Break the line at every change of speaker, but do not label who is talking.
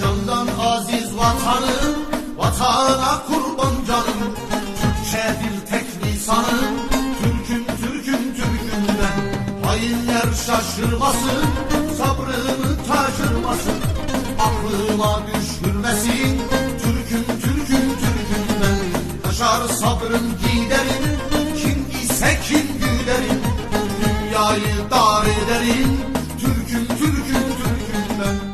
Candan aziz vatanım, vatana kurban canım. Türkçe dil tek lisanım, Türk'üm Türk'üm Türk'ümden. Hainler şaşırmasın, sabrını taşırmasın. Aklıma düşürmesin, Türk'üm Türk'üm Türk'ümden. Yaşar sabrım giderim, kim ise kim güderim. Dünyayı dar ederim, Türk'üm Türk'üm Türk'ümden.